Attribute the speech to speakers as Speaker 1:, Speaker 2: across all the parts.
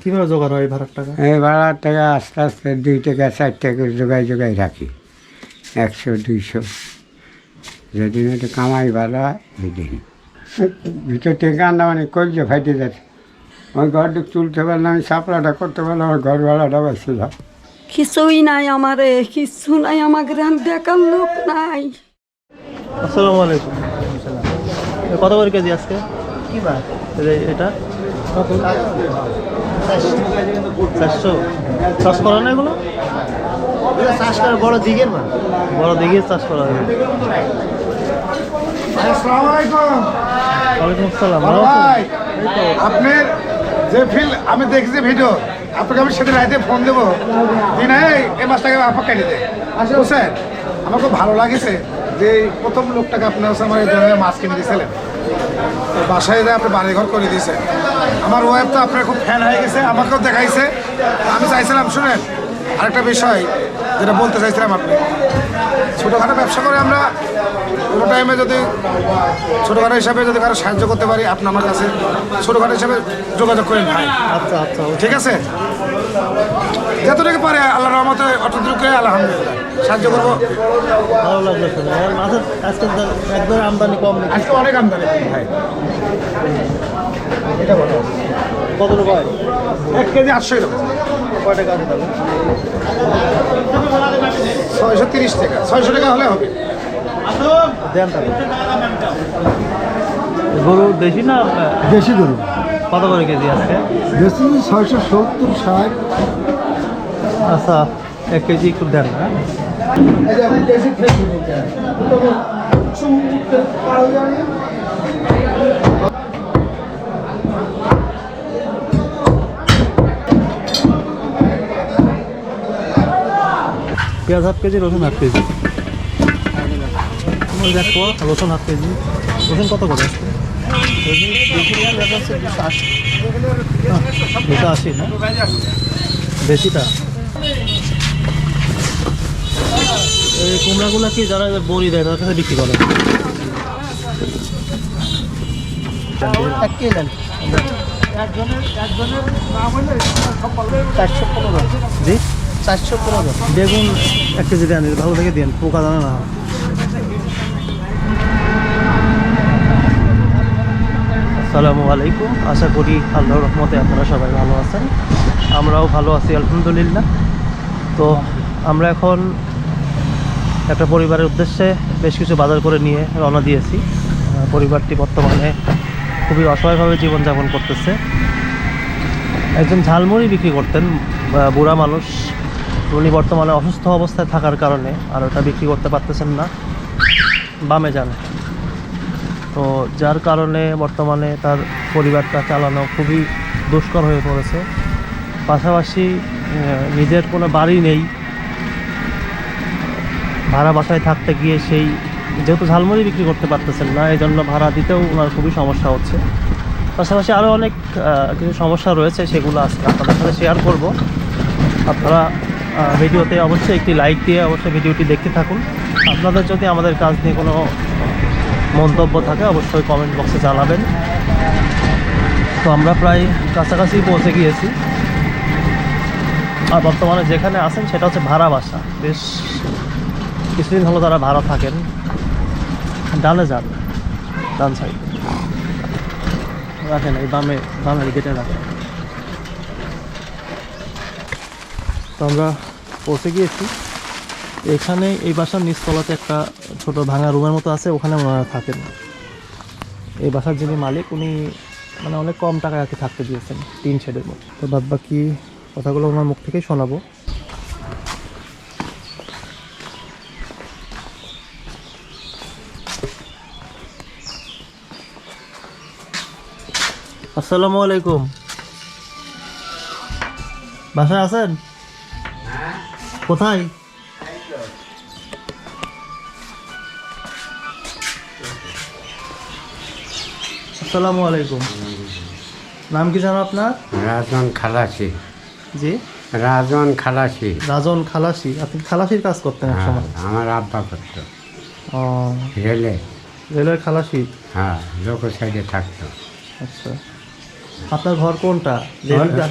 Speaker 1: কীভাবে জোগাড় হয় ভাড়ার টাকা?
Speaker 2: এই ভাড়ার টাকা আস্তে আস্তে দুই টাকা চার টাকা জোগাই জোগাই রাখি। একশো দুইশো। যেদিন একটু কামাই ভালো হয় সেদিন ভিতর থেকে কান্দা মানে কলজে ফাইটে যাচ্ছে। ওই ঘরটুক তুলতে পারলাম আমি সাপলাটা করতে পারলাম আমার ঘর ভাড়াটা বাঁচছিলাম
Speaker 3: কিছুই নাই আমারে কিছু নাই আমার গ্রাম দেখার লোক নাই।
Speaker 1: আসসালামু আলাইকুম। কত করে কেজি আজকে?
Speaker 4: কি বার?
Speaker 1: এটা? চারশো। চাষ করা না এগুলো
Speaker 4: চাষ করে বড় দিঘের মাছ
Speaker 1: বড় দিঘির চাষ করা হয়। ওয়ালাইকুম আসসালাম?
Speaker 5: আপনার যে ফিল আমি দেখছি ভিডিও আপনাকে আমি সেদিন রাইতে ফোন দেবো। দিন এই এই মাছটাকে আপা কেটে দেয় বুঝছেন? আমার খুব ভালো লাগেছে যে প্রথম লোকটাকে আপনি হচ্ছে আমার এই ধরনের মাছ কিনে দিয়েছিলেন। বাসায় যে আপনি বাড়ি ঘর করে দিয়েছে। আমার ওয়াইফ তো আপনার খুব ফ্যান হয়ে গেছে আমাকেও দেখাইছে। আমি চাইছিলাম শুনেন আরেকটা বিষয় যেটা বলতে চাইছিলাম আপনি। ছোটোখাটো ব্যবসা করে আমরা কোনো টাইমে যদি ছোটোখাটো হিসাবে যদি কারও সাহায্য করতে পারি আপনি আমার কাছে ছোটোখাটো হিসাবে যোগাযোগ করেন ভাই।
Speaker 1: আচ্ছা আচ্ছা
Speaker 5: ঠিক আছে? যতটুকু পারে আল্লাহ রহমতে অতটুকু আলহামদুলিল্লাহ। সাহায্য করব।
Speaker 1: ভালো লাগল শুনে। আর মাছের আজকে একদম আমদানি কম
Speaker 5: আজকে অনেক আমদানি ভাই। এটা বলো।
Speaker 1: কত রুপায়
Speaker 5: এক কেজি আটশো টাকা
Speaker 1: কয় টাকা আছে তাহলে?
Speaker 5: ছয়শো তিরিশ টাকা। ছয়শো টাকা হলে হবে।
Speaker 1: দেন তাহলে। গরু দেশি না
Speaker 2: বেশি গরু।
Speaker 1: কত করে কেজি আজকে?
Speaker 2: বেশি ছয়শো সত্তর ষাট।
Speaker 1: আচ্ছা এক কেজি একটু দেন হ্যাঁ? পেঁয়াজ হাফ কেজি, রসুন হাফ কেজি। দেখো রসুন হাফ কেজি। রসুন কত করে? দুশো বেশিটা? এই কুমড়াগুলো কি যারা বড়ি দেয় তাদের কাছে বিক্রি করে?
Speaker 4: চারশো পনেরো।
Speaker 1: বেগুন এক কেজি দেন ভালো থেকে দেন পোকা দানা না। আসসালামু আলাইকুম আশা করি আল্লাহর রহমতে আপনারা সবাই ভালো আছেন। আমরাও ভালো আছি আলহামদুলিল্লাহ। তো আমরা এখন একটা পরিবারের উদ্দেশ্যে বেশ কিছু বাজার করে নিয়ে রওনা দিয়েছি। পরিবারটি বর্তমানে খুবই অসহায়ভাবে জীবনযাপন করতেছে। একজন ঝালমুড়ি বিক্রি করতেন বুড়া মানুষ। উনি বর্তমানে অসুস্থ অবস্থায় থাকার কারণে আর ওটা বিক্রি করতে পারতেছেন না। বামে যান। তো যার কারণে বর্তমানে তার পরিবারটা চালানো খুবই দুষ্কর হয়ে পড়েছে। পাশাপাশি নিজের কোনো বাড়ি নেই। ভাড়া বাসায় থাকতে গিয়ে সেই যেহেতু ঝালমুড়ি বিক্রি করতে পারতেছেন না এই জন্য ভাড়া দিতেও ওনার খুবই সমস্যা হচ্ছে। পাশাপাশি আরও অনেক কিছু সমস্যা রয়েছে, সেগুলো আজকে আপনাদের সাথে শেয়ার করব। আপনারা ভিডিওতে অবশ্যই একটি লাইক দিয়ে অবশ্যই ভিডিওটি দেখতে থাকুন। আপনাদের যদি আমাদের কাজ নিয়ে কোনো মন্তব্য থাকে, অবশ্যই কমেন্ট বক্সে জানাবেন। তো আমরা প্রায় কাছাকাছি পৌঁছে গিয়েছি। আর বর্তমানে যেখানে আছেন, সেটা হচ্ছে ভাড়া বাসা। বেশ কিছুদিন হলো তারা ভাড়া থাকেন। ডানে যান, ডান সাইড রাখেন, এই বামে, বামের গেটে রাখেন। তো আমরা পৌঁছে গিয়েছি। এখানে এই বাসার নিচতলাতে একটা ছোট ভাঙা রুমের মতো আছে, ওখানে ওনারা থাকেন। এই বাসার যিনি মালিক, উনি মানে অনেক কম টাকায় আর কি থাকতে দিয়েছেন তিন শেডের মতো তো বাদ বাকি কথাগুলো ওনার মুখ থেকেই শোনাবো। আসসালামু আলাইকুম। বাসায় আছেন? কোথায়? আসসালামু আলাইকুম। নাম কি জানো আপনার?
Speaker 2: রাজন খালাসি।
Speaker 1: জি।
Speaker 2: রাজন খালাসি।
Speaker 1: রাজন খালাসি। আপনি খালাসির কাজ করতেন এক
Speaker 2: হ্যাঁ,
Speaker 1: সময়।
Speaker 2: আমার আব্বা করতো।
Speaker 1: ও।
Speaker 2: রেলে।
Speaker 1: রেলওয়ে খালাসি?
Speaker 2: হ্যাঁ লোক সাইডে থাকতো।
Speaker 1: আচ্ছা। আপনার ঘর কোনটা?
Speaker 2: এইটা।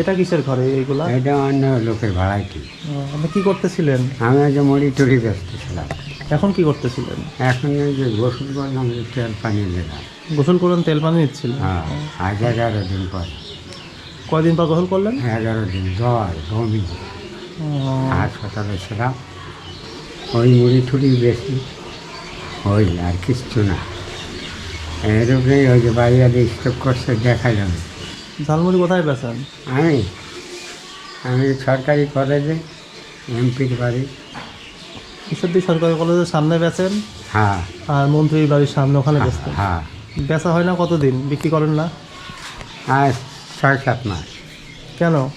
Speaker 1: এটা কিসের ঘরে এইগুলা?
Speaker 2: এটা অন্য লোকের ভাড়াইটি।
Speaker 1: ও, আপনি কি করতেছিলেন?
Speaker 2: আমি ওই যে মুড়ি টুড়ি ছিলাম।
Speaker 1: এখন কি করতেছিলেন?
Speaker 2: এখন ওই যে গোসল করলাম তেল পানি দিলাম।
Speaker 1: গোসল করেন তেল পানি নিচ্ছিলেন
Speaker 2: হ্যাঁ আজ এগারো দিন পর।
Speaker 1: কয়দিন পর গোসল করলেন?
Speaker 2: এগারো দিন জ্বর বমি। হাসপাতালে ছিলাম। ওই মুড়ি ঠুড়ি বেশি ওই আর কিচ্ছু না। এরকমই ওই যে বাইরে স্টক করছে দেখা যাবে।
Speaker 1: ঝালমুড়ি কোথায় বেছেন
Speaker 2: আমি আমি সরকারি কলেজে এমপির বাড়ি।
Speaker 1: ঈশ্বরদী সরকারি কলেজের সামনে বেচেন?
Speaker 2: হ্যাঁ।
Speaker 1: আর মন্ত্রীর বাড়ির সামনে ওখানে বেচতেন?
Speaker 2: হ্যাঁ।
Speaker 1: বেচা হয় না কতদিন? বিক্রি করেন না?
Speaker 2: আর ছয় সাত মাস।
Speaker 1: কেন?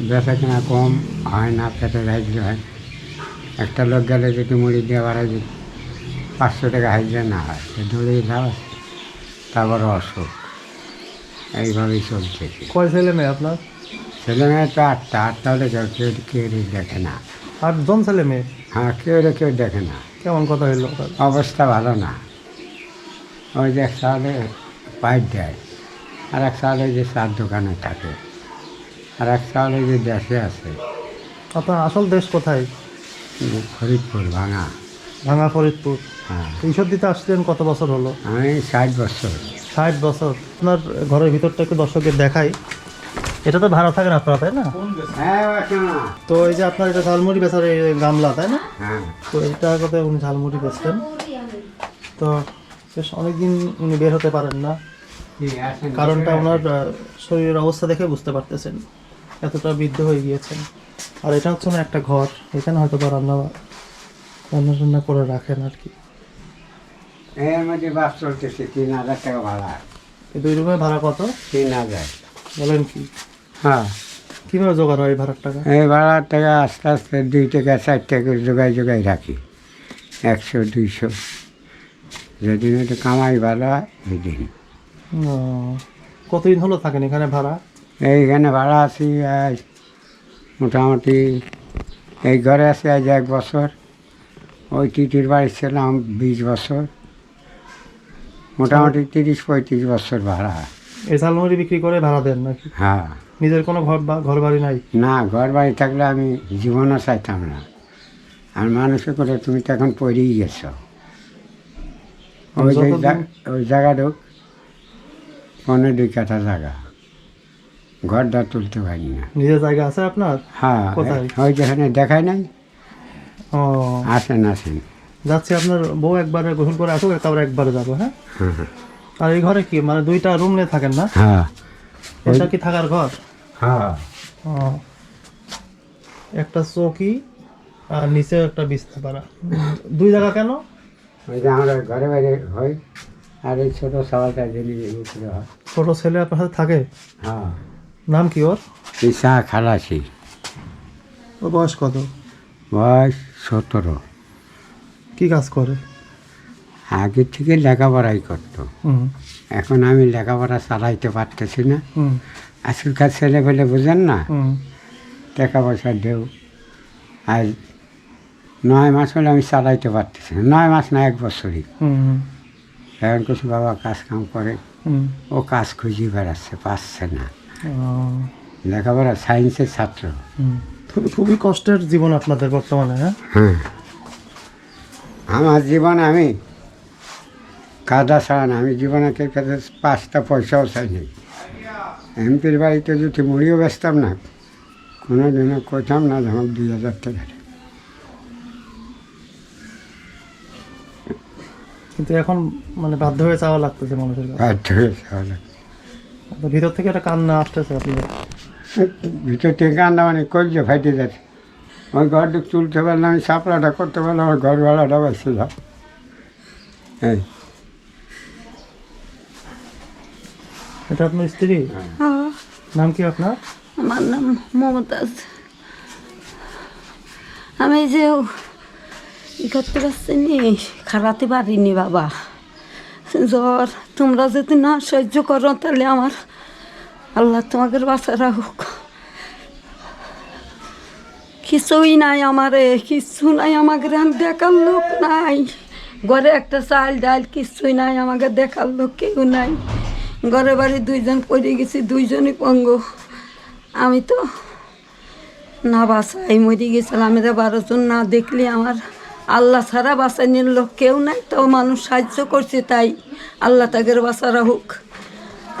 Speaker 2: বেচা কেনা কম হয় না পেটে হাইজে হয়। একটা লোক গেলে যদি মুড়ি দিয়ে বাড়াই পাঁচশো টাকা হাইজে না হয় ধরেই লাভ আছে। তারপর অসুখ। এইভাবেই চলছে।
Speaker 1: কয় ছেলে মেয়ে আপনার?
Speaker 2: ছেলে মেয়ে তো আটটা আটটা হলে কেউ কেউ দেখে না।
Speaker 1: আর আটজন ছেলে মেয়ে?
Speaker 2: হ্যাঁ কেউ কেউ দেখে না।
Speaker 1: কেমন কথা হইল?
Speaker 2: অবস্থা ভালো না। ওই যে এক সালে পাইপ দেয় আর এক সালে যে চার দোকানে থাকে আর এক সালে যে দেশে আছে।
Speaker 1: আপনার আসল দেশ কোথায়?
Speaker 2: ফরিদপুর ভাঙা।
Speaker 1: ভাঙা ফরিদপুর।
Speaker 2: হ্যাঁ।
Speaker 1: ঈশ্বরদীতে আসছিলেন কত বছর হলো?
Speaker 2: আমি ষাট বছর।
Speaker 1: ষাট বছর। আপনার ঘরের ভিতরটা একটু দর্শকের দেখাই। এটা তো ভাড়া থাকেন আপনারা তাই না?
Speaker 2: হ্যাঁ
Speaker 1: তো এই যে আপনার এটা ঝালমুড়ি বেচার এই গামলা তাই না?
Speaker 2: হ্যাঁ।
Speaker 1: তো এটা কথা উনি ঝালমুড়ি বেচতেন। তো বেশ অনেকদিন উনি বের হতে পারেন না। কারণটা ওনার শরীরের অবস্থা দেখে বুঝতে পারতেছেন। এতটা বৃদ্ধ হয়ে গিয়েছেন। আর এটা হচ্ছে ওনার একটা ঘর। এখানে হয়তো বা রান্না রান্না টান্না করে রাখেন আর কি।
Speaker 2: এর মধ্যে বাস চলতেছে তিন হাজার টাকা ভাড়া।
Speaker 1: এই দুই রুমের ভাড়া কত?
Speaker 2: তিন হাজার।
Speaker 1: বলেন কি।
Speaker 2: হ্যাঁ।
Speaker 1: কীভাবে জোগাড় হয় এই ভাড়ার টাকা?
Speaker 2: এই ভাড়ার টাকা আস্তে আস্তে দুই টাকা চার টাকা জোগাই জোগাই রাখি। একশো দুইশো। যেদিন একটু কামাই ভালো হয় সেদিন
Speaker 1: কতদিন হলো থাকেন এখানে ভাড়া?
Speaker 2: এইখানে ভাড়া আছি আজ মোটামুটি এই ঘরে আছি আজ এক বছর। ওই টিটির বাড়ি ছিলাম বিশ বছর। মোটামুটি তিরিশ পঁয়ত্রিশ বছর ভাড়া
Speaker 1: এই ঝালমুড়ি বিক্রি করে ভাড়া দেন নাকি?
Speaker 2: হ্যাঁ।
Speaker 1: নিজের কোনো ঘর ঘর বাড়ি নাই?
Speaker 2: না ঘর বাড়ি থাকলে আমি জীবনও চাইতাম না। আর মানুষে করে তুমি তো এখন পড়েই গেছো। ওই যে ওই জায়গাটুক পনেরো দুই কাঠা জায়গা। ঘরটা তুলতে পারি না।
Speaker 1: নিজের জায়গা আছে আপনার?
Speaker 2: হ্যাঁ? ওই যেখানে দেখায় নাই? আসেন আসেন।
Speaker 1: যাচ্ছি আপনার বউ একবারে গোসল করে আসুক তারপর একবারে যাব হ্যাঁ?
Speaker 2: হ্যাঁ, হ্যাঁ।
Speaker 1: আর এই ঘরে কি মানে দুইটা রুম নিয়ে থাকেন না?
Speaker 2: হ্যাঁ।
Speaker 1: এটা কি থাকার ঘর?
Speaker 2: হ্যাঁ।
Speaker 1: একটা চৌকি আর নিচে একটা বিছনা পাড়া দুই জায়গা কেন?
Speaker 2: ওই যে আমরা ঘরে বাইরে হই আর এই ছোটো সবাইটা জেনে উপরে হয়।
Speaker 1: ছোট ছেলে আপনার সাথে থাকে?
Speaker 2: হ্যাঁ।
Speaker 1: নাম কি ওর?
Speaker 2: ঈশা খালাসি।
Speaker 1: ওর বয়স কত?
Speaker 2: বয়স সতেরো।
Speaker 1: কি কাজ করে?
Speaker 2: আগে থেকে লেখাপড়াই করতো। এখন আমি লেখাপড়া চালাইতে পারতেছি না। আজকালকার ছেলে পেলে বোঝেন না? টাকা পয়সা দেও। আর নয় মাস হলে আমি চালাইতে পারতেছি না। নয় মাস না এক বছরই। এখন কিছু বাবা কাজ কাম করে। ও কাজ খুঁজে বেড়াচ্ছে পাচ্ছে না। লেখাপড়া সায়েন্সের ছাত্র।
Speaker 1: খুবই কষ্টের জীবন আপনাদের বর্তমানে হ্যাঁ?
Speaker 2: হ্যাঁ। আমার জীবনে আমি কাদা ছাড়া না আমি জীবনে কেউ কাছে পাঁচটা পয়সাও চাইনি এমপির বাড়িতে যদি মুড়িও বেচতাম না কোনো দিনও কোথাম না যেমন দুই হাজার টাকা
Speaker 1: কিন্তু এখন মানে বাধ্য হয়ে চাওয়া লাগতেছে মানুষের
Speaker 2: বাধ্য হয়ে চাওয়া লাগে।
Speaker 1: তো ভিতর থেকে একটা কান্না আসতেছে আপনাদের।
Speaker 2: ভিতর থেকে কান্না মানে করছে ফাইটে যাচ্ছে ওই ঘরটা তুলতে পারলাম আমি সাপড়াটা করতে পারলাম আমার ঘর ভাড়াটা বাঁচছিলাম এই।
Speaker 1: এটা আপনার স্ত্রী?
Speaker 3: হ্যাঁ,
Speaker 1: নাম কি আপনার?
Speaker 3: আমার নাম মমতাজ। আমি যে ই করতে পারছি নি খারাতে পারিনি বাবা। জ্বর তোমরা যদি না সহ্য করো তাহলে আমার আল্লাহ তোমাকে বাসা রাখুক। কিছুই নাই আমারে, কিছু নাই আমাকে দেখার লোক নাই। ঘরে একটা চাল ডাল কিছুই নাই আমাকে দেখার লোক কেউ নাই। ঘরে বাড়ি দুইজন পড়ে গেছি, দুইজনই পঙ্গ। আমি তো না বাসাই মরে গেছিলাম। আমি তো বারো জন না দেখলে আমার আল্লাহ ছাড়া বাঁচানোর লোক কেউ নাই। তো মানুষ সাহায্য করছে তাই আল্লাহ তাদের বাঁচারা হোক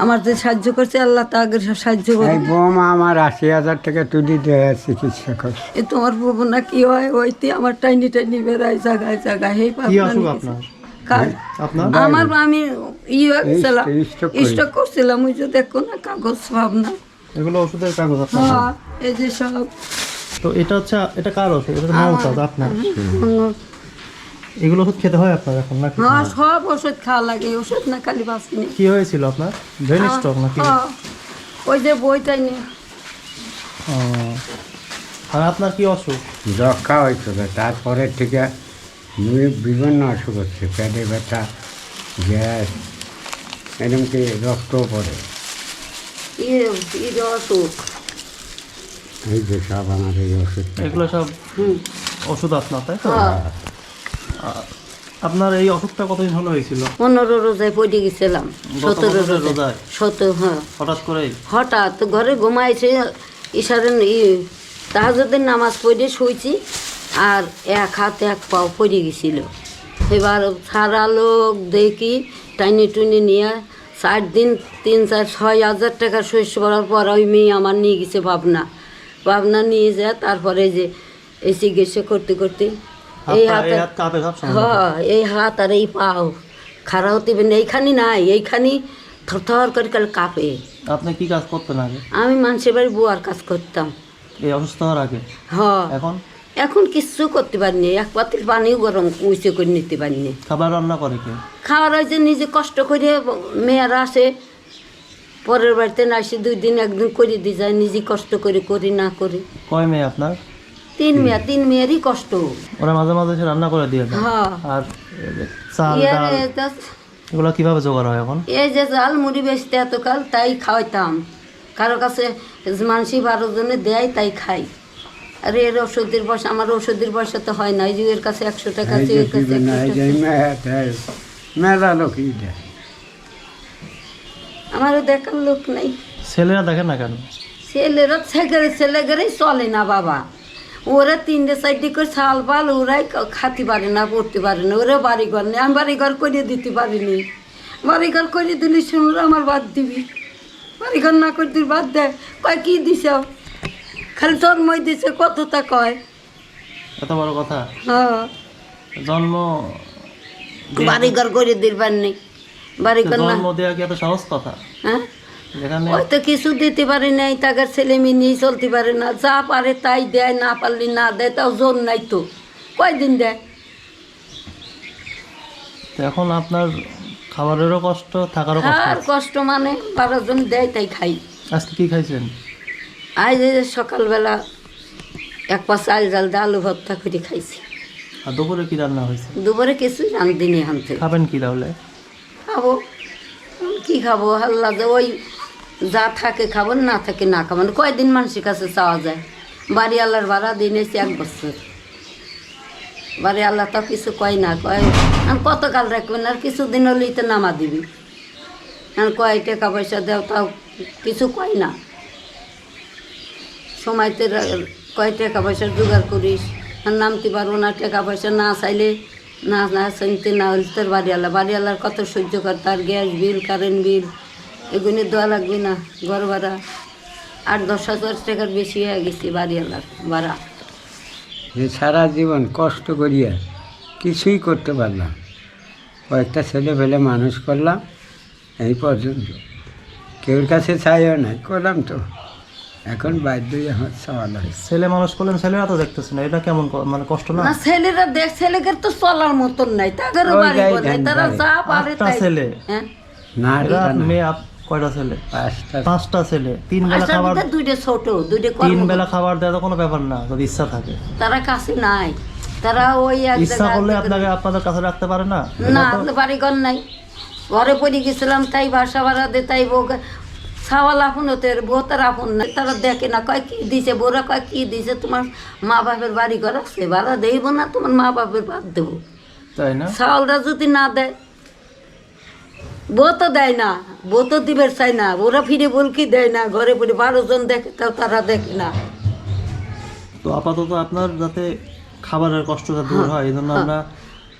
Speaker 3: আমার যে সাহায্য করছে আল্লাহ তাদের সাহায্য
Speaker 2: এই
Speaker 3: করে
Speaker 2: বোমা আমার আশি হাজার টাকা তুলি দেয় চিকিৎসা করছে।
Speaker 3: এ তোমার বউ না কি হয়? ওইতে আমার টাইনি টাইনি বেড়ায় জায়গায় জায়গায় হে
Speaker 1: কি অসুখ আপনার?
Speaker 3: কার? আমার আমি ইয়ে ছিলাম স্টক করছিলাম ওই যে দেখো না কাগজ ভাবনা
Speaker 1: এগুলো ওষুধের কাগজ আপনার?
Speaker 3: হ্যাঁ এই যে সব।
Speaker 1: তো এটা হচ্ছে এটা কার ওষুধ? এটা মমতাজ আপনার? এগুলো ওষুধ খেতে হয় আপনার এখন নাকি?
Speaker 3: হ্যাঁ সব ওষুধ খাওয়া লাগে ওষুধ না খালি বাঁচিনি
Speaker 1: কি হয়েছিল আপনার? ব্রেন স্ট্রোক নাকি?
Speaker 3: হ্যাঁ, ওই যে বইটাই নিয়ে।
Speaker 1: আর আপনার কি অসুখ?
Speaker 2: যক্ষা হয়েছিল তারপরে থেকে বিভিন্ন অসুখ হচ্ছে পেটে ব্যথা গ্যাস এরকম কি রক্তও পড়ে।
Speaker 3: অসুখ।
Speaker 2: এই যে সব আমার এই ওষুধটা
Speaker 1: এগুলো সব ওষুধ আপনার তাই তো?
Speaker 3: হ্যাঁ।
Speaker 1: আপনার এই অসুখটা কতদিন হলো হয়েছিল?
Speaker 3: পনেরো রোজায় পড়ে গেছিলাম। সতেরো রোজায়? সতেরো হ্যাঁ।
Speaker 1: হঠাৎ করেই?
Speaker 3: হঠাৎ ঘরে ঘুমাইছে ইশারে তাহাজুদের নামাজ পড়ে শুয়েছি আর এক হাত এক পাও পড়ে গেছিল। এবার সারা লোক দেখি টাইনি টুনি নিয়ে চার দিন তিন চার ছয় হাজার টাকা শস্য করার পর ওই মেয়ে আমার নিয়ে গেছে ভাবনা। ভাবনা নিয়ে যায় তারপরে যে এই চিকিৎসা করতে করতে এই হাত হ্যাঁ এই হাত আর এই পাও। খাড়া হতে এইখানে নাই এইখানে থরথর করে কাল কাঁপে।
Speaker 1: আপনি কি কাজ করতেন আগে?
Speaker 3: আমি মানুষের বাড়ি বুয়ার কাজ করতাম।
Speaker 1: এই অসুস্থ হওয়ার আগে?
Speaker 3: হ
Speaker 1: এখন?
Speaker 3: এখন কিচ্ছু করতে পারিনি এক পাতিল পানিও গরম উঁচে করে নিতে পারিনি
Speaker 1: খাবার রান্না করে কে?
Speaker 3: খাওয়ার হয়েছে নিজে কষ্ট করে মেয়েরা আসে পরের বাড়িতে না আসে দুই দিন একদিন করে দিয়ে যায় নিজে কষ্ট করে করি না করি।
Speaker 1: কয় মেয়ে আপনার?
Speaker 3: তিন মেয়ে তিন মেয়েরই কষ্ট।
Speaker 1: ওরা মাঝে মাঝে এসে রান্না করে দিয়ে
Speaker 3: হ্যাঁ।
Speaker 1: আর এই যে চাল ডাল এগুলো কীভাবে জোগাড় হয় এখন?
Speaker 3: এই যে জাল মুড়ি বেচতে এতকাল তাই খাওয়াইতাম। কারও কাছে মানসি বারো জনে দেয় তাই খাই। আর এর ওষুধের পয়সা আমার ওষুধের পয়সা তো হয় না। এই যে এর কাছে একশো টাকা আছে এর কাছে
Speaker 2: বিভিন্ন এই
Speaker 3: 100
Speaker 2: যে
Speaker 3: টাকা।
Speaker 2: মেয়ে দেয় মেলা দেয়।
Speaker 3: আমারও দেখার লোক নাই।
Speaker 1: ছেলেরা দেখেন না কেন?
Speaker 3: ছেলেরা ছেলে ছেলেগেরেই চলে না বাবা। ওরা তিনটে চারটে করে ছাল পাল ওরাই খাতে পারে না পড়তে পারে না। ওরা বাড়ি ঘর নেই আমি বাড়ি ঘর করে দিতে পারিনি। বাড়ি ঘর করে দিলে শুনলে আমার বাদ দিবি। বাড়ি ঘর না করে দিবি বাদ দেয় কয় কী দিছ? খালি জন্মই দিছে কতটা কয়।
Speaker 1: এত বড় কথা?
Speaker 3: হ্যাঁ।
Speaker 1: জন্ম দেয়া-
Speaker 3: বাড়ি ঘর করে দিবার নেই। বাড়ি ঘর না
Speaker 1: জন্ম দেওয়া কি এত সহজ কথা?
Speaker 3: হ্যাঁ?
Speaker 1: যেখানে
Speaker 3: ওই কিছু দিতে পারে নাই তাকে ছেলে মেয়ে নিয়ে চলতে পারে না যা পারে তাই দেয় না পারলে না দেয় তাও জোর নাই তো। কয়দিন দেয়?
Speaker 1: এখন আপনার খাবারেরও কষ্ট থাকারও কষ্ট
Speaker 3: আর কষ্ট মানে বারো জন দেয় তাই খাই।
Speaker 1: আজকে কি খাইছেন?
Speaker 3: আজ সকালবেলা এক পা চাল জাল দিয়ে আলু ভর্তা করে খাইছি।
Speaker 1: আর দুপুরে কি রান্না হয়েছে?
Speaker 3: দুপুরে কিছু রান্ধিনি আনতে।
Speaker 1: খাবেন কি তাহলে?
Speaker 3: খাব। কি খাব? হাল্লা যে ওই যা থাকে খাব, না থাকে না খাব। না কয়দিন মানুষের কাছে চাওয়া যায়? বাড়ি আল্লাহর ভাড়া দিন এসে এক বছর। বাড়ি আল্লাহ তো কিছু কয় না, কয় আর কতকাল রাখবেন? আর কিছুদিন হলেই তো নামা দিবি। আর কয় টাকা পয়সা দেও, তাও কিছু কয় না। সময়তে কয় টাকা পয়সা জোগাড় করিস। আর নামতে পারব না টাকা পয়সা না চাইলে না না চাইতে না হলে তোর বাড়িওয়ালা বাড়িওয়ালার কত সহ্য করতে আর গ্যাস বিল, কারেন্ট বিল এগুলো দেওয়া লাগবে না ঘর ভাড়া। আট দশ হাজার টাকার বেশি হয়ে গেছে বাড়িওয়ালার ভাড়া।
Speaker 2: যে সারা জীবন কষ্ট করিয়া কিছুই করতে পারলাম কয়েকটা ছেলে ফেলে মানুষ করলাম এই পর্যন্ত। কেউর কাছে চাইও নাই করলাম তো। এখন বাধ্যই আমার
Speaker 1: ছেলে মানুষ করলেন ছেলেরা তো দেখতেছে না এটা কেমন মানে কষ্ট না?
Speaker 3: না ছেলেরা দেখ ছেলেদের তো চলার মতন নাই তাদেরও
Speaker 2: ওই
Speaker 3: বাড়ি
Speaker 2: ধ্যান
Speaker 3: তারা যা পারে তাই।
Speaker 1: ছেলে।
Speaker 3: হ্যাঁ?
Speaker 2: না।
Speaker 1: মেয়ে কয়টা ছেলে?
Speaker 2: পাঁচটা।
Speaker 1: পাঁচটা ছেলে। তিন বেলা খাবার
Speaker 3: দুইটা ছোট দুইটা
Speaker 1: তিন বেলা খাবার দেওয়া তো কোনো ব্যাপার না যদি ইচ্ছা থাকে।
Speaker 3: তারা কাছে নাই। তারা ওই
Speaker 1: ইচ্ছা করলে আপনাকে আপনাদের কাছে রাখতে পারে না?
Speaker 3: না বাড়ি ঘর নাই। ঘরে পড়ে গেছিলাম তাই বাসা ভাড়া দে তাই বউ ছাওয়াল আপন হতে বউ তার আপন নাই। তারা দেখে না কয় কি দিছে বোরা কয় কি দিছে তোমার মা বাপের বাড়ি ঘর আছে ভাড়া দেব না তোমার মা বাপের বাদ দেবো।
Speaker 1: তাই না?
Speaker 3: ছাওয়ালরা যদি না দেয় বউ তো দেয় না বউ তো দিবের চাই না ওরা ফিরে বলকি দেয় না ঘরে পরে বারো জন দেখে তাও তারা দেখে না।
Speaker 1: তো আপাতত আপনার যাতে খাবারের কষ্টটা দূর হয় এই জন্য আমরা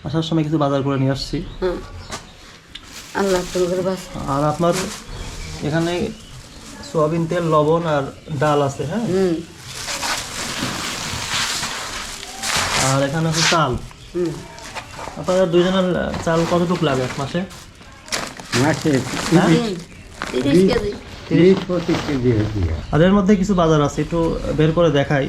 Speaker 1: আসার সময় কিছু বাজার করে নিয়ে আসছি।
Speaker 3: আল্লাহ
Speaker 1: আর আপনার এখানে সোয়াবিন তেল লবণ আর ডাল আছে হ্যাঁ? আর এখানে আছে চাল।
Speaker 3: হুম।
Speaker 1: আপনাদের দুইজনের চাল কতটুকু লাগে এক মাসে?
Speaker 2: মাসে
Speaker 1: হ্যাঁ?
Speaker 3: তিরিশ কেজি।
Speaker 2: পঁচিশ
Speaker 1: আর এর মধ্যে কিছু বাজার আছে একটু বের করে দেখাই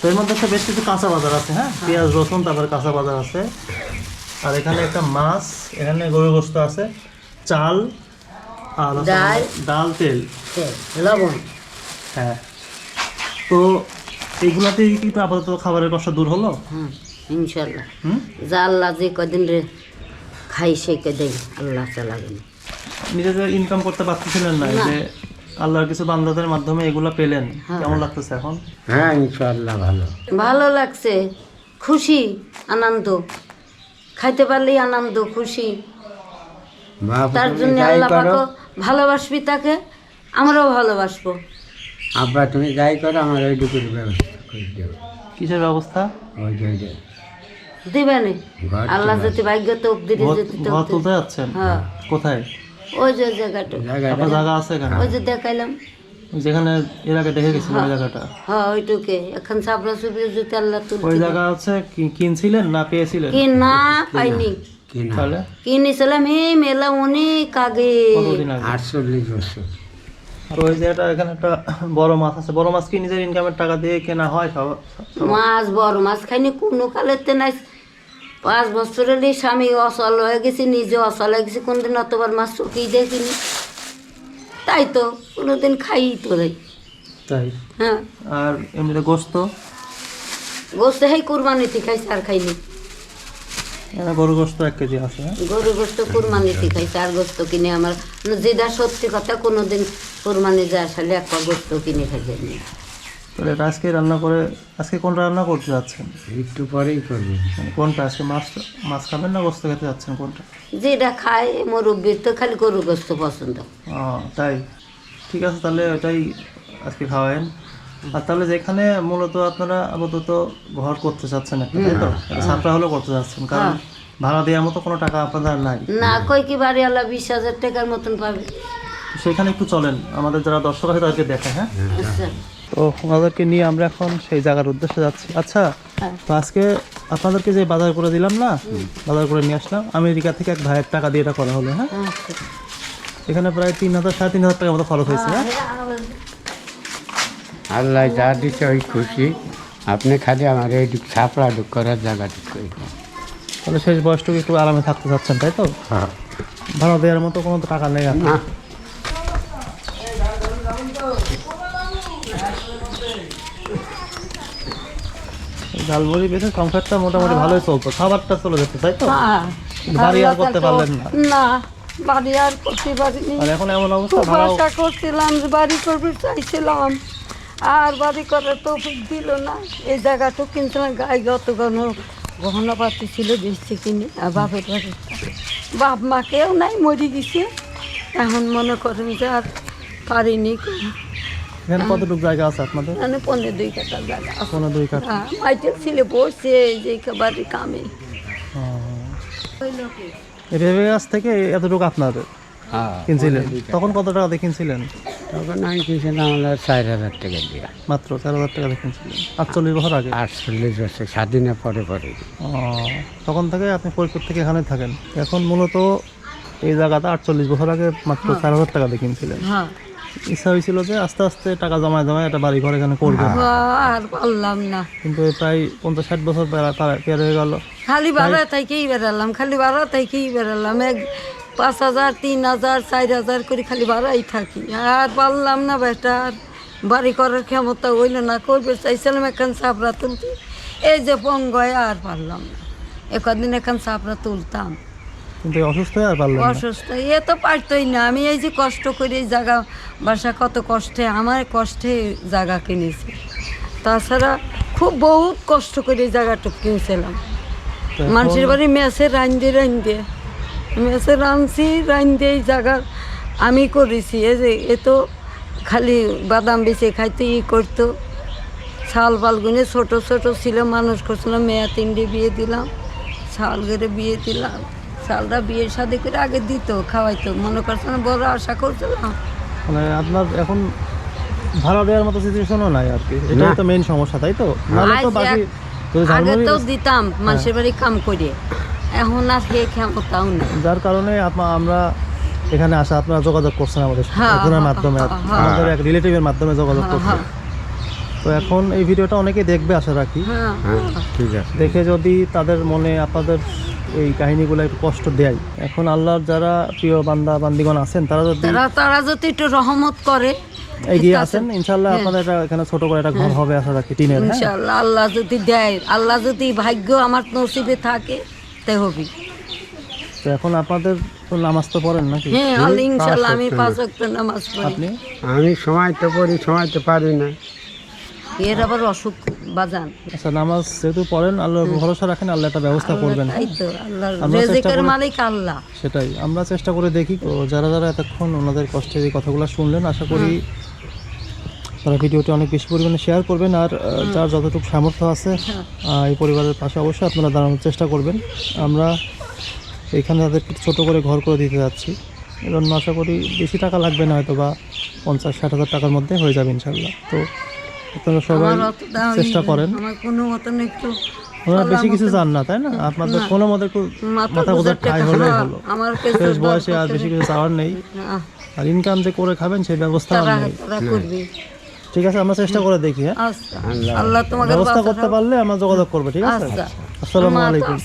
Speaker 1: তো এর মধ্যে একটা বেশ কিছু কাঁচা বাজার আছে হ্যাঁ? পেঁয়াজ রসুন তারপরে কাঁচা বাজার আছে। আর এখানে একটা মাছ এখানে গরু গোস্ত আছে চাল আর
Speaker 3: ডাল।
Speaker 1: ডাল তেল।
Speaker 3: লবণ।
Speaker 1: হ্যাঁ। তো এইগুলাতে কিন্তু আপাতত খাবারের কষ্ট দূর হলো?
Speaker 3: হুম ইনশাল্লাহ।
Speaker 1: হুম?
Speaker 3: যা আল্লাহ যে কদিন রে খাই সে কদিন আল্লাহ চালাবেন
Speaker 1: নিজেদের ইনকাম করতে পারতেছিলেন না। যে আল্লাহর কিছু বান্দাদের মাধ্যমে এগুলা পেলেন।
Speaker 3: হ্যাঁ।
Speaker 1: কেমন লাগতেছে এখন?
Speaker 2: হ্যাঁ ইনশাল্লাহ ভালো।
Speaker 3: ভালো লাগছে। খুশি আনন্দ। খাইতে পারলেই আনন্দ খুশি। তার জন্য আল্লাহ ভালোবাসবি তাকে আমরাও ভালোবাসবো।
Speaker 2: আব্বা তুমি যাই করো আমার ওইটুকুর ব্যবস্থা করে দেবো
Speaker 1: কিসের ব্যবস্থা?
Speaker 2: ওই যে ওই যে।
Speaker 3: দিবেনি আল্লাহ যদি ভাগ্য তো
Speaker 1: যাচ্ছেন?
Speaker 3: হ্যাঁ।
Speaker 1: কোথায়?
Speaker 3: ওই যে জায়গাটা।
Speaker 1: জায়গা আছে এখানে?
Speaker 3: ওই যে দেখাইলাম।
Speaker 1: যেখানে এর আগে দেখে গেছিলেন ওই জায়গাটা?
Speaker 3: হ্যাঁ ওইটুকে। এখন সাবরা সুবরে যদি আল্লাহ
Speaker 1: ওই জায়গা হচ্ছে কি- কিনছিলেন না পেয়েছিলেন?
Speaker 3: কি না পাইনি। কিনেছিলাম এই মেলা অনেক আগে।
Speaker 2: আটচল্লিশ বছর।
Speaker 1: ওই যে এটা এখানে একটা বড় মাছ আছে। বড় মাছ কি নিজের ইনকামের টাকা দিয়ে কেনা হয়? খাওয়া
Speaker 3: মাছ বড় মাছ খাইনি কোনো কালেতে নাই। পাঁচ বছরের স্বামী অসল হয়ে গেছি নিজে অসল হয়ে গেছি কোনদিন অতবার মাছ চোখেই দেখিনি। তাই তো কোনোদিন খাই তো
Speaker 1: তাই?
Speaker 3: হ্যাঁ।
Speaker 1: আর এমনিতে গোস্ত?
Speaker 3: গোস্ত হেই কুরবানিতে খাইছে আর খাইনি।
Speaker 1: গরু গোস্ত এক কেজি আছে হ্যাঁ?
Speaker 3: গরু গোস্ত কুরবানিতে খাইছে আর গোস্ত কিনে আমার। যেটা সত্যি কথা কোনোদিন কুরবানি যায় আসলে একটা গোস্ত কিনে খাইছে
Speaker 1: তাহলে এটা আজকে রান্না করে আজকে কোনটা রান্না করতে যাচ্ছেন?
Speaker 2: একটু পরেই করবে।
Speaker 1: মানে কোনটা? আজকে মাছ মাছ খাবেন না গোস্ত খেতে যাচ্ছেন কোনটা?
Speaker 3: যেটা খায় মুরব্বীর তো খালি গরু গোস্ত পছন্দ।
Speaker 1: ও তাই। ঠিক আছে তাহলে ওটাই আজকে খাওয়ায়েন। আর তাহলে যেখানে মূলত আপনারা আপাতত ঘর করতে চাচ্ছেন একটা তাই তো? ছাত্রা হলেও করতে চাচ্ছেন কারণ ভাড়া দেওয়ার মতো কোনো টাকা আপনাদের নাই।
Speaker 3: না কই কি বাড়ি আল্লাহ বিশ হাজার টাকার মতন পাবে।
Speaker 1: সেখানে একটু চলেন আমাদের যারা দর্শক আছে তাদেরকে দেখায় হ্যাঁ?
Speaker 3: আচ্ছা।
Speaker 1: তো ওনাদেরকে নিয়ে আমরা এখন সেই জায়গার উদ্দেশ্যে যাচ্ছি। আচ্ছা
Speaker 3: হ্যাঁ।
Speaker 1: তো আজকে আপনাদেরকে যে বাজার করে দিলাম না বাজার করে নিয়ে আসলাম আমেরিকা থেকে এক ভাইয়ের টাকা দিয়ে এটা করা হলো হ্যাঁ?
Speaker 3: আচ্ছা
Speaker 1: এখানে প্রায় তিন হাজার সাড়ে তিন হাজার টাকা মতো খরচ হয়েছে হ্যাঁ?
Speaker 2: আল্লাহ যা দিচ্ছে ওই খুশি। আপনি খালি আমার এই ছাপড়া ডুক করার জায়গাটুক করে
Speaker 1: তাহলে শেষ বয়সটুকু একটু আরামে থাকতে চাচ্ছেন তাই তো?
Speaker 2: হ্যাঁ।
Speaker 1: ভাড়া দেওয়ার মতো কোনো টাকা নেই আপনার ঝালমুড়ি বেশি সংসারটা মোটামুটি ভালোই চলতো। খাবারটা চলে যেত তাই তো?
Speaker 3: হ্যাঁ।
Speaker 1: বাড়ি আর করতে পারলেন না।
Speaker 3: না বাড়ি আর করতে পারিনি।
Speaker 1: আর এখন এমন অবস্থা
Speaker 3: আশা করছিলাম যে বাড়ি করবে চাইছিলাম। আর বাড়ি করার তো দিল না। এই জায়গাটা কিনছিলাম গায়ে যত গণ গহনাপাতি ছিল বেশি কিনে। আর বাপের বাড়ি বাপ মাকেও নাই মরে গেছে। এখন মনে করেন যে আর পারিনি।
Speaker 1: এখানে কতটুকু জায়গা আছে আপনাদের?
Speaker 3: মানে পনেরো দুই কাটা জায়গা আছে।
Speaker 1: কোনো দুই কাঠ।
Speaker 3: হ্যাঁ, মাইটের ছেলে বসছে যে বাড়ি কামে।
Speaker 1: ভেবে গাছ থেকে এতটুকু আপনাদের
Speaker 2: হ্যাঁ
Speaker 1: কিনছিলেন? তখন কত টাকা দিয়ে কিনছিলেন?
Speaker 2: তখন আমি কিনছিলাম আমার চার হাজার টাকা দিয়া।
Speaker 1: মাত্র চার হাজার টাকা দিয়ে কিনছিলেন। আটচল্লিশ বছর আগে?
Speaker 2: আটচল্লিশ বছর স্বাধীনের পরে পরে।
Speaker 1: তখন থেকে আপনি ফরিদপুর থেকে এখানে থাকেন। এখন মূলত এই জায়গাটা আটচল্লিশ বছর আগে মাত্র চার হাজার টাকা দিয়ে কিনছিলেন।
Speaker 3: হ্যাঁ।
Speaker 1: ইচ্ছা হয়েছিল যে আস্তে আস্তে টাকা জমায় জমায় একটা বাড়ি ঘর এখানে করবেন
Speaker 3: আর পারলাম না।
Speaker 1: কিন্তু প্রায় পঞ্চাশ ষাট বছর পেরা- হয়ে গেল।
Speaker 3: খালি ভাড়া থেকেই বেড়ালাম খালি ভাড়া থেকেই বেড়ালাম। এক পাঁচ হাজার তিন হাজার চার হাজার করে খালি ভাড়াই থাকি। আর পারলাম না বেটা আর বাড়ি করার ক্ষমতা হইল না। করবে চাইছিলাম এখন সাবরা তুলতে। এই যে পঙ্গয় আর পারলাম না। এ কদিন এখান চাপড়া তুলতাম।
Speaker 1: কিন্তু অসুস্থ আর পারলেন
Speaker 3: অসুস্থ এ তো পারতই না। আমি এই যে কষ্ট করে এই জায়গা বাসা কত কষ্টে আমার কষ্টে জায়গা কিনেছি। তাছাড়া খুব বহুত কষ্ট করে এই জায়গাটুকু কিনছিলাম। মানুষের বাড়ি মেসে রান্ধে রান্ধে মেসে রাঁধছি রান্ধে এই জায়গা আমি করেছি। এই যে এ তো খালি বাদাম বেচে খাইতে ই করতো। শাল বালগুনে ছোট ছোট ছিল মানুষ করছিল মেয়া তিনটে বিয়ে দিলাম শাল গেড়ে বিয়ে দিলাম। শালটা বিয়ে সাথে করে আগে দিত খাওয়াইতো। মনে করছে না বড় আশা করছিলাম
Speaker 1: মানে আপনার এখন ভাড়া দেওয়ার মতো সিচুয়েশনও নাই আর কি। এটাই তো মেইন সমস্যা তাই তো? নাহলে তো বাকি
Speaker 3: আগে তো দিতাম মানুষের বাড়ি কাম করে। এখন আর হে ক্ষমতাও নেই।
Speaker 1: যার কারণে আমরা এখানে আসা আপনারা যোগাযোগ করছেন আমাদের
Speaker 3: হ্যাঁ,
Speaker 1: একজনের
Speaker 3: হ্যাঁ,
Speaker 1: মাধ্যমে
Speaker 3: হ্যাঁ, হ্যাঁ।
Speaker 1: আমাদের এক রিলেটিভের মাধ্যমে যোগাযোগ
Speaker 3: হ্যাঁ,
Speaker 1: করছেন তো এখন এই ভিডিওটা অনেকে দেখবে আশা রাখি।
Speaker 3: হ্যাঁ।
Speaker 2: হ্যাঁ ঠিক আছে।
Speaker 1: দেখে যদি তাদের মনে আপনাদের এই কাহিনীগুলো একটু কষ্ট দেয়। এখন আল্লাহর যারা প্রিয় বান্দা বান্দিগণ আছেন তারা যদি
Speaker 3: তারা যদি একটু রহমত করে
Speaker 1: এগিয়ে আসেন ইনশাল্লাহ
Speaker 3: হ্যাঁ।
Speaker 1: আপনাদের এখানে ছোট করে একটা ঘর হবে আশা রাখি টিনের হ্যাঁ।
Speaker 3: ইনশাল্লাহ আল্লাহ যদি দেয় আল্লাহ যদি ভাগ্য আমার নসিবে থাকে তাই হবে।
Speaker 1: তো এখন আপনাদের তো নামাজ তো পড়েন নাকি?
Speaker 3: হ্যাঁ ইনশাল্লাহ আমি পাঁচ ওয়াক্ত নামাজ পড়ি।
Speaker 1: আপনি?
Speaker 2: আমি সময় তো পড়ি সময় তো পারি না।
Speaker 3: এর আবার অসুখ বাজান।
Speaker 1: আচ্ছা নামাজ যেহেতু পড়েন আল্লাহর ভরসা রাখেন আল্লাহ একটা ব্যবস্থা করবেন।
Speaker 3: রেজেকের মালিক আল্লাহ।
Speaker 1: সেটাই আমরা চেষ্টা করে দেখি। তো যারা যারা এতক্ষণ ওনাদের কষ্টের এই কথাগুলো শুনলেন আশা করি তারা ভিডিওটি অনেক বেশি পরিমাণে শেয়ার করবেন। আর যার যতটুকু সামর্থ্য আছে এই পরিবারের পাশে অবশ্যই আপনারা দাঁড়ানোর চেষ্টা করবেন। আমরা এখানে তাদের ছোট করে ঘর করে দিতে যাচ্ছি। এজন্য আশা করি বেশি টাকা লাগবে না হয়তো বা পঞ্চাশ ষাট হাজার টাকার মধ্যে হয়ে যাবে ইনশাল্লাহ তো আপনারা সবাই চেষ্টা করেন।
Speaker 3: আমার কোনো মতন একটু
Speaker 1: ওনারা বেশি কিছু জান না তাই না? আপনাদের কোনো মধ্যে একটু
Speaker 3: মাথা
Speaker 1: ঠাই
Speaker 3: হ্যাঁ,
Speaker 1: হলো। শেষ বয়সে আর বেশি কিছু চাওয়ার নেই। আর ইনকাম যে করে খাবেন সেই ব্যবস্থা আর নেই। ঠিক আছে আমরা চেষ্টা করে দেখি হ্যাঁ?
Speaker 3: আচ্ছা আল্লাহ তোমাকে
Speaker 1: ব্যবস্থা করতে পারলে আমরা যোগাযোগ করব ঠিক আছে?
Speaker 3: আচ্ছা।
Speaker 1: আসসালামু আলাইকুম।